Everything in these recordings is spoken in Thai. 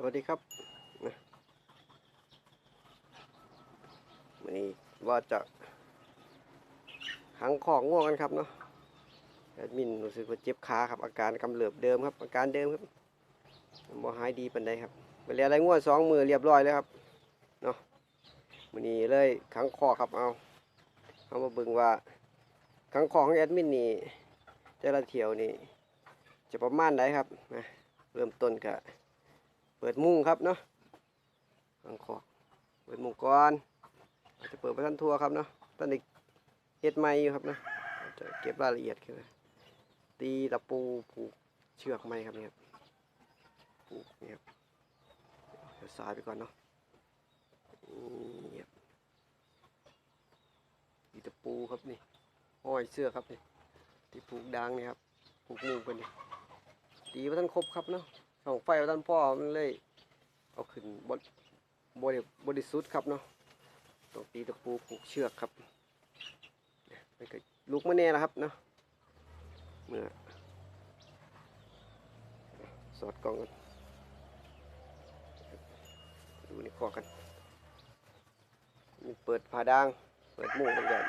สวัสดีครับนะวันนี้ว่าจะขังของง่วงกันครับเนาะแอดมินรู้สึกว่าเจ็บขาครับ อาการกำเริบเดิมครับ อาการเดิมครับบ่หายดีปันใดครับไปเรียนอะไรง่วงสองมือเรียบร้อยแล้วครับเนาะวันนี้เลยขังคอครับเอาเอามาเบิ่งว่าขังคอของแอดมินนี่แต่ละเที่ยวนี่จะประมาณไหนครับนะเริ่มต้นกับ เปิดมุ้งครับเนาะอังคอกเปิดมุ้งก่อนอาจจะเปิดไปทันทัวครับเนาะตอนนี้เฮ็ดใหม่อยู่ครับเนาะจะเก็บรายละเอียดขึ้นมาตีตะปูผูกเชือกไม้ครับเนี่ครับผูกเนี่ครับเดี๋ยวสายไปก่อนเนาะนี่ครับตีตะปูครับนี่ห้อยเสื้อกครับนี่ที่ผูกดางนี่ครับผูกมุ้งไปนี่ตีไปทันครบครับเนาะ ส่องไฟเอาด้านพ่อมันเลย เอาขึ้นบนบริบริสุทธิ์ครับเนาะต้องตีตะปูผูกเชือกครับเนี่ยมันก็ลุกมาแน่แล้วครับเนาะเมื่อสอดกล้องกันดูในคอกันเปิดผาดาง เปิดหมู่กันกัน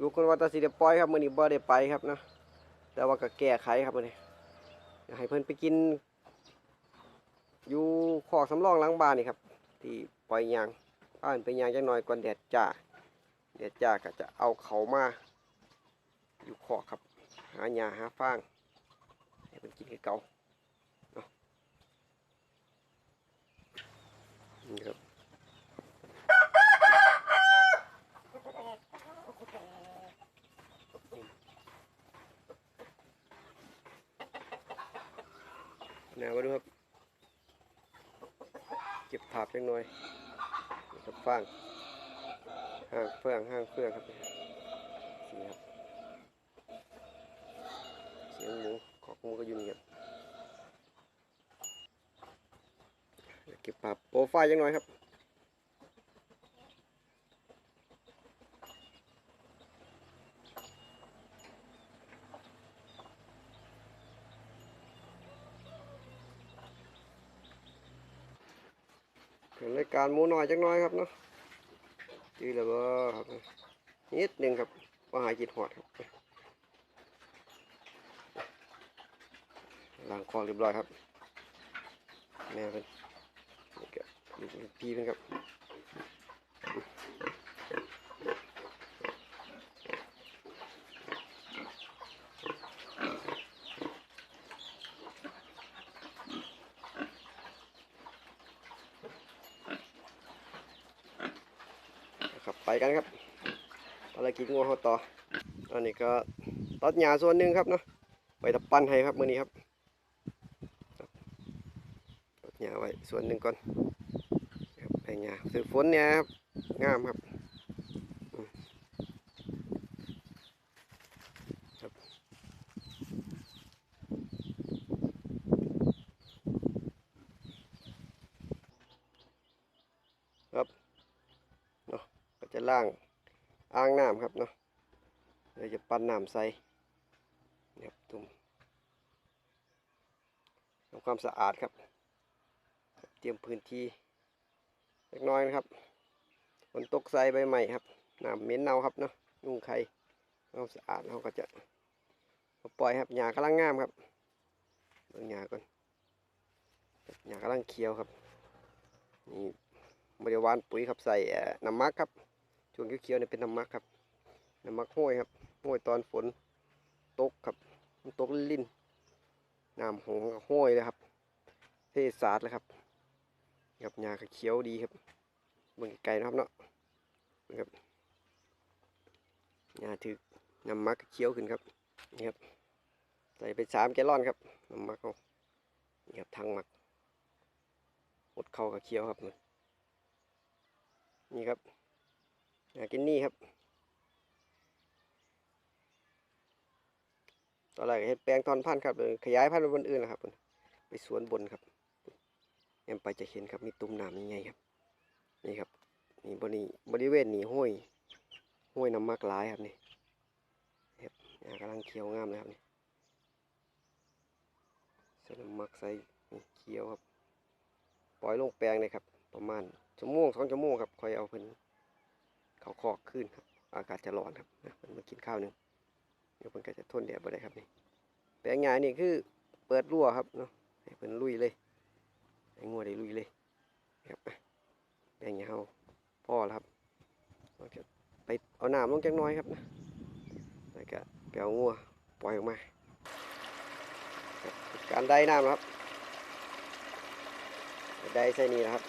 ลูกคนว่าตาสีเดปล่อยครับมือนี้บ่ได้ไปครับเนาะแต่ว่าก็แก้ไขครับมือนี้อยากให้เพิ่อนไปกิน อยู่ขอกสำรองหล้างบ้านนี่ครับที่ปล่อยยางบ้านไปยางจังน้อยก่อนแดดจ้าแดดจ้าก็จะเอาเขามาอยู่ขอกครับ หาหญ้าหาฟางให้มันกินให้เก่าเนาะนี่ครับแนวมาดูครับาบภาพเล็กน้อยครับฟางห้างเฟื่องห้างเฟื่องครับนี่ครับเสียงหมูขอกหมูก็อยู่นี่ครับเก็บภาพโปรไฟล์ยังน้อยครับถึงราย การหมูน้อยจักน้อยครับเนาะดีแล้วบ่ครับนิดหนึงครับว่าหายจิตหอดครับล้างคอเรียบร้อยครับแม่เป็นพี่เป็นครับ กันครับภารกิจงัวเขาต่ออันนี้ก็ตัดหญ้าส่วนหนึ่งครับเนาะไปตะปั้นให้ครับมื้อนี้ครับตัดหญ้าไว้ส่วนหนึ่งก่อนครับให้หญ้าซื้อฝนเนี่ยครับงามครับอืมครับครับเนาะก็จะ ล่างอ่างน้ำครับเนาะเดี๋ยวจะปั้นน้ำใส่เนี่ยครับตุ่มทำความสะอาดครับ เตรียมพื้นที่เล็กน้อยนะครับฝนตกใส่ใบใหม่ครับน้ำเหม็นเน่าครับเนาะนุ่งไข่ทำควาสะอาดเราก็จะปล่อยครับหญ้ากำลังงามครับเบิ่งหญ้าก่อนหญ้ากำลังเขียวครับนี่บริวารปุ๋ยครับใส่น้ำมักครับ ช่วงเขียวๆเนี่ยเป็นน้ำมักครับน้ำมักห้วยครับห้วยตอนฝนตกครับตกลิ่นน้ำหงกับห้วยเลยครับ เทศาสตร์เลยครับนี่ครับหญ้าก็เขียวดีครับเบิ่งไกลนะครับเนาะนี่ครับหญ้าถือน้ำมักเขียวขึ้นครับนี่ครับใส่ไปสามแกลลอนครับน้ำมักเขานี่ครับทางหมักหดเข้ากับเขียวครับนี่ครับ กินนี่ครับ ตอนแรกเฮ็ดแปลงทอนพันธุ์ครับ ขยายพันธุ์ไปบนอื่นนะครับ ไปสวนบนครับแอมไปจะเห็นครับมีตุ่มน้ำยังไงครับ นี่ครับนี่บริบริเวณนี้ห้วยห้วยน้ำมักหลายครับนี่ครับกำลังเขียวงามเลยครับนี่ใส่น้ำมักใส่เขียวครับ ปล่อยลงแปลงเลยครับ ประมาณชั่วโมงสองชั่วโมงครับคอยเอาเพิ่น เขาคอกขึ้นครับ อากาศจะร้อนครับนะเพิ่นมากินข้าวหนึงเดี๋ยวเพิ่นก็จะทนแดดบ่ได้ครับนี่แปลงใหญ่นี่คือเปิดรั่วครับเนาะให้เพิ่นลุยเลยให้งัวได้ลุยเลยครับแปลงใหญ่เฮาพ่อแล้วครับเราจะไปเอาน้ำลงจักน้อยครับนะแล้วก็ไปเอางัวปล่อยออกมาการได้น้ำครับได้ใส่นี่นะครับ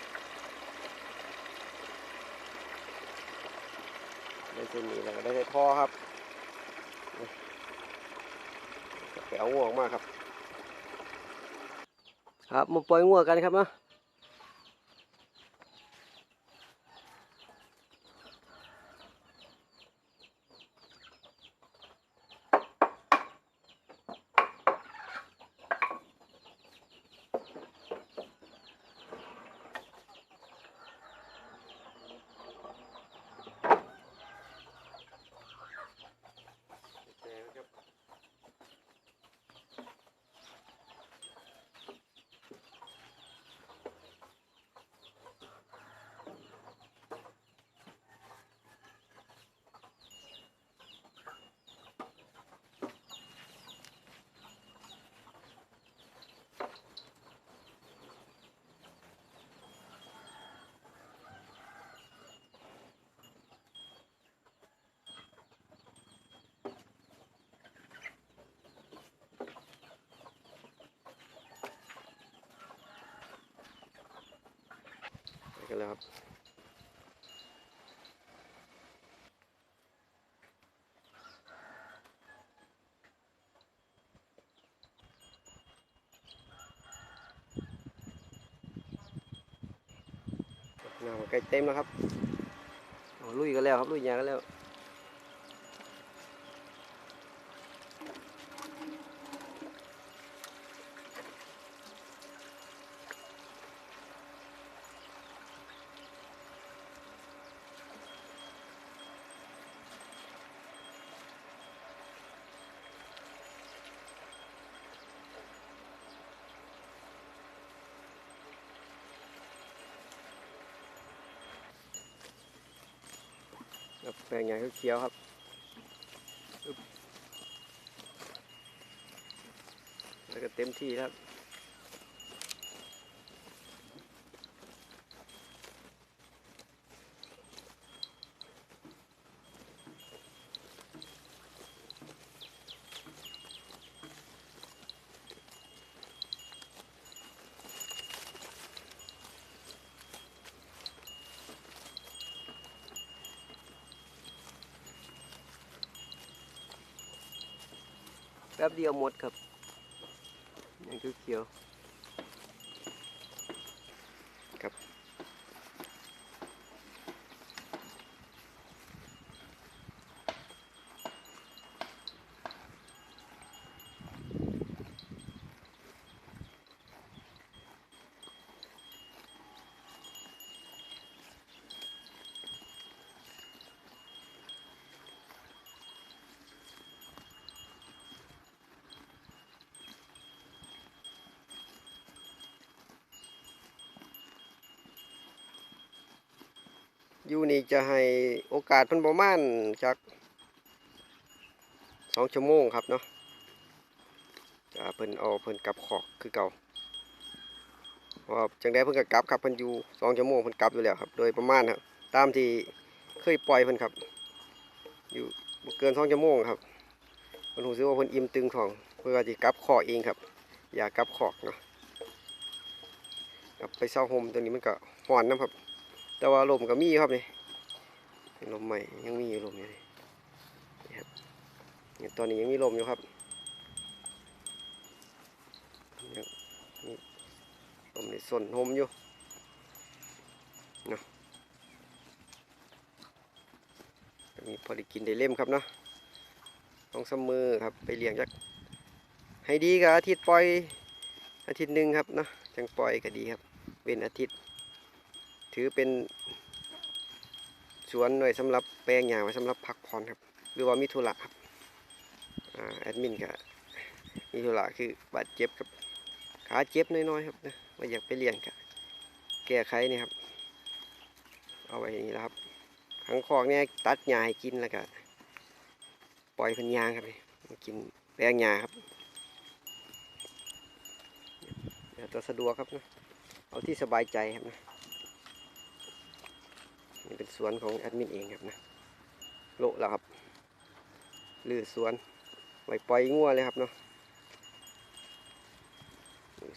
ได้ เส้นนี้แล้วก็ได้ใส่ท่อครับนี่ไปเอางัวออกมาครับ ครับมาปล่อยงัวกันครับเนาะ กันแล้วครับน้ำใกล้เต็มแล้วครับเอาลุยกันแล้วครับลุยยางกันแล้ว แปลงใหญ่เขียวครับแล้วก็เต็มที่แล้วครับ แป๊บเดียวหมดครับอย่างเขียวๆ อยู่นี่จะให้โอกาสเพิ่นประมาณจากสองชั่วโมงครับเนาะจะเพิ่นเอาเพิ่นกลับขอกคือเก่าว่าจังได้เพิ่นก็กลับครับเพิ่นอยู่สองชั่วโมงเพิ่นกลับอยู่แล้วครับโดยประมาณครับตามที่เคยปล่อยเพิ่นครับ อยู่เกินสองชั่วโมงครับเพิ่นรู้สึกว่าเพิ่นอิ่มตึงท้องเพื่อที่กลับขอกเองครับ อย่ากลับขอกเนาะกลับไปเศร้าโฮมตัวนี้มันก็ฮ้อนนะครับ แต่ว่าลมก็มีครับนี่ลมใหม่ยังมีอยู่ลมอยู่นี่ครับนี่ตอนนี้ยังมีลมอยู่ครับยังมีลมในส่วนโฮมอยู่นะมีพอได้กินได้เล่มครับเนาะต้องสมมือครับไปเลี้ยงจักให้ดีกับอาทิตย์ปล่อยอาทิตย์หนึ่งครับเนาะจังปล่อยก็ดีครับเป็นอาทิตย์ ถือเป็นสวนหน่วยสำหรับแปลงหญ้าไว้สำหรับพักผ่อนครับ หรือว่ามีธุระครับอ่าแอดมินก็มีธุระคือบาดเจ็บกับขาเจ็บน้อยๆครับนะว่าอยากไปเลี้ยงก็แก้ไขนี่ครับ เอาไว้อย่างนี้แล้วครับขังคอกเนี่ยตัดหญ้าให้กินแล้วก็ปล่อยพันยางครับนี่มากินแปลงหญ้าครับเดี๋ยวตัวสะดวกครับนะเอาที่สบายใจครับนะ นี่เป็นสวนของแอดมินเองครับนะโละแล้วครับลือสวนไว้ปล่อยงัวเลยครับเนาะ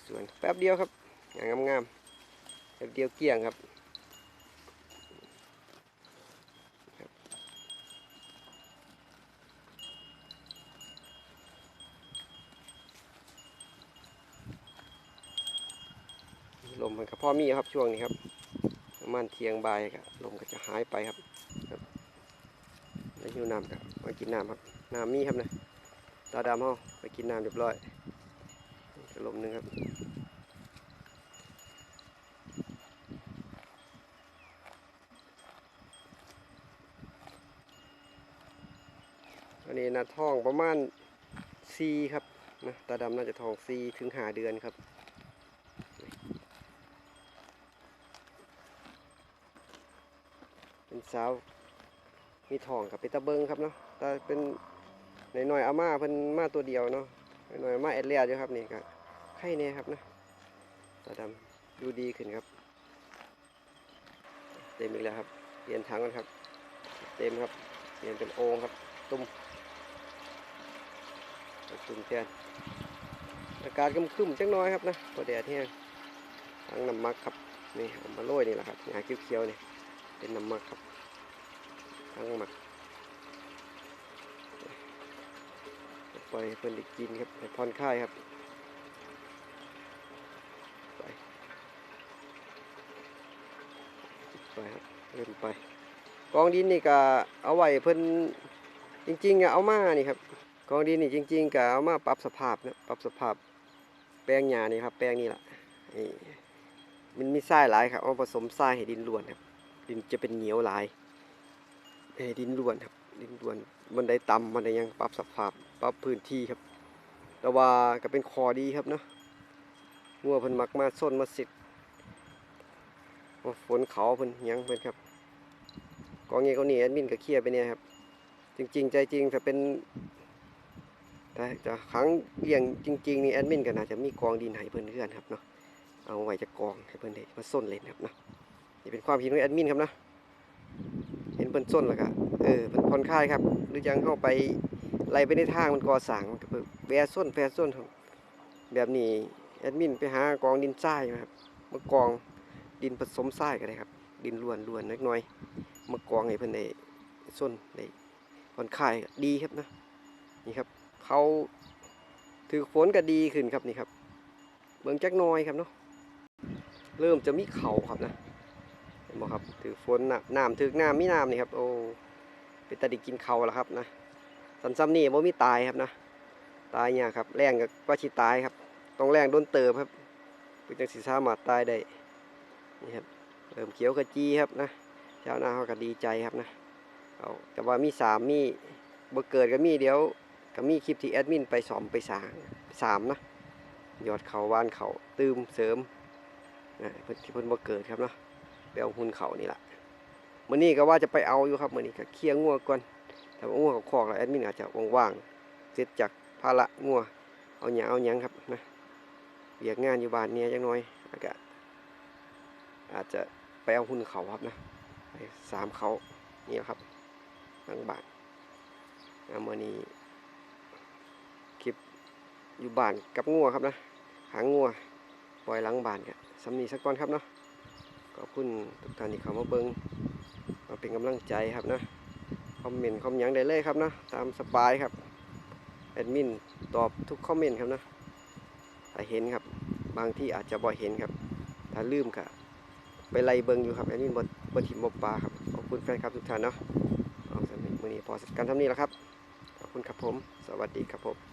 สวนแป๊บเดียวครับ อย่างงามๆแป๊บเดียวเกลี้ยงครับลมมันก็พอมีครับช่วงนี้ครับ ประมาณเทียงใบ่ายก็ลมก็จะหายไปครับครับแล้วหิวน้ำก็มากินน้ำครับน้ำมีครับนะตาดำเฮาไปกินน้ำเรียบร้อยลมหนึงครับอันนี้นะท้องประมาณซีครับนะตาดำน่าจะท้องซีถึงหาเดือนครับ เป็น สาว มีทองกับเป็นตะเบิงครับเนาะแต่เป็นหน่อยๆอาม่าเพิ่นมาตัวเดียวเนาะหน่อยๆอาม่าแอดเลียอยู่ครับนี่ก็ไข่เนี่ยครับนะตาดำดูดีขึ้นครับ เต็มอีกแล้วครับเปลี่ยนถังกันครับ เต็มครับเปลี่ยนเป็นโอ่งครับ ตุ้มตุ้มแทนอากาศกำคึมจังน้อยครับนะพอแดดแห้งทั้งน้ำมักครับนี่เอามาโรยนี่แหละครับหาเขียวๆนี่เป็นน้ำมักครับ ทั้งหมักปล่อยเพิ่อนได้กินครับให้ผ่อนคลายครับไปไปครับเล่นไป กองดินนี่ก็เอาไว้เพิ่อนจริงๆอะเอามานี่ครับกองดินนี่จริง ๆก็เอามาปรับสภาพนะปรับสภาพแปลงหญ้านี่ครับ แปลงนี่แหละนี่มันมีทรายหลายครับเอาผสมทรายให้ดินล้วนครับดินจะเป็นเหนียวหลาย เอดินล้วนครับดินล้วนมันได้ต่ำมันได้ยังปรับสภาพปรับพื้นที่ครับ แต่ว่าก็เป็นคอดีครับเนาะงัวเพิ่นมักมาส้นมาสิดมาฝนเขาเพิ่นยังเพิ่นครับกองเงี้ยเขานี่แอดมินก็เคลียไปเนี่ยครับ จริง ๆ ใจจริงถ้าเป็นแต่จะครั้งเลี้ยงจริงๆนี่แอดมินก็น่าจะมีกองดินให้เพิ่อนเพื่อนครับเนาะเอาไว้จะกองให้เพิ่อนได้มาส้นเล่นครับเนาะนี่เป็นความคิดของแอดมินครับนะ เห็นเพิ่นส้นแล้วก็เออเพิ่นผ่อนคลายครับ หรือยังเข้าไปไล่ไปในทางมันก่อสร้างมันก็เพิ่นแวส้นแวส้นครับแบบนี้แอดมินไปหากองดินทรายมาครับมากองดินผสมทรายก็ได้ครับ ดินล้วนล้วนเล็กน้อยมากองให้เพิ่นได้ส้นได้ผ่อนคลายดีครับนะนี่ครับเขาถือฝนก็ดีขึ้นครับนี่ครับเบิ่งจักน้อยครับเนาะเริ่มจะมีเข่าครับนะ บ่ครับถือฝนน่ะน้ำถือน้ำมีน้ำนี่ครับโอ้เป็นตาไดิกินเขาแล้วครับนะสันซ้ำนี่บ่มีตายครับนะตายเนี่ยครับแรงกับว่าชิตายครับต้องแรงโดนเติบครับเพื่อจังสิสามารถตายได้นี่ครับเริ่มเขียวขจีครับนะชาวนาเขาก็ดีใจครับนะเอาแต่ว่ามีสามมีบ่เกิดก็มีเดี๋ยวก็มีคลิปที่แอดมินไปสอมไปสางสามนะยอดเขาวานเขาตืมเสริมนะเพิ่นที่เพิ่นบ่เกิดครับเนาะ ไปเอาหุ่นเขานี่แหละมื่อนี้ก็ว่าจะไปเอาอยู่ครับมื่อนี้ก็เคลียร์งัวก่อนแต่ว่างัวเขาคอกแล้วแอดมินอาจจะว่างๆเสร็จจากภาระงัวเอาหยาเอาหยังครับนะเบียกงานอยู่บ้านเนี่ยจังน้อยแล้วก็อาจจะไปเอาหุ่นเขาครับนะไปสามเขานี่แหละครับหลังบ้านอ่ามื่อนี้คลิปอยู่บ้านกับงัวครับนะหางงัวปล่อยหลังบ้านกันสำนีสักก่อนครับเนาะ ขอบคุณทุกท่านที่เข้ามาเบิงมาเป็นกำลังใจครับนะคอมเมนต์คอมหยังได้เลยครับนะตามสบายครับแอดมินตอบทุกคอมเมนต์ครับนะถ้าเห็นครับบางที่อาจจะบ่เห็นครับ ถ้าลืมก็ไปไล่เบิงอยู่ครับแอดมินบ่บ่ถิ่มบ่ปลาครับขอบคุณแฟนคลับทุกท่านเนาะเอาสำหรับมือนี้พอกันทำนี้แล้วครับขอบคุณครับผม สวัสดีครับผม